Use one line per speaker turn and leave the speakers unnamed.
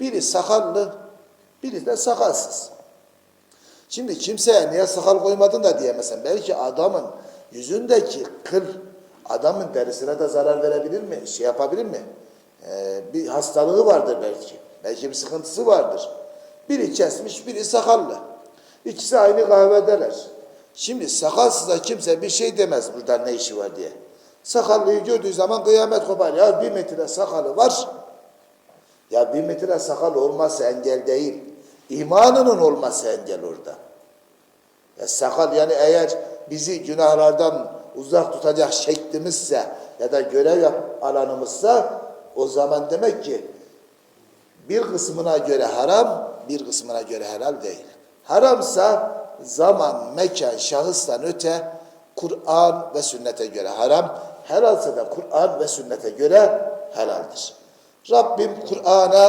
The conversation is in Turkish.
Biri sakallı, biri de sakalsız. Şimdi kimseye niye sakal koymadın da diyemezsin. Belki adamın yüzündeki kıl adamın derisine de zarar verebilir mi? Şey yapabilir mi? Ee, bir hastalığı vardır belki. Belki bir sıkıntısı vardır. Biri kesmiş, biri sakallı. İkisi aynı kahvedeler. Şimdi sakalsıza kimse bir şey demez burada ne işi var diye. Sakallıyı gördüğü zaman kıyamet kopar. Ya bir metre sakalı var. Ya bir metre sakal olması engel değil. İmanının olması engel orada. Ya sakal yani eğer bizi günahlardan uzak tutacak şeklimizse ya da görev alanımızsa o zaman demek ki bir kısmına göre haram, bir kısmına göre helal değil. Haramsa zaman, mekan, şahıstan öte Kur'an ve sünnete göre haram, helalse de Kur'an ve sünnete göre helaldir. Rabbim Kur'an'a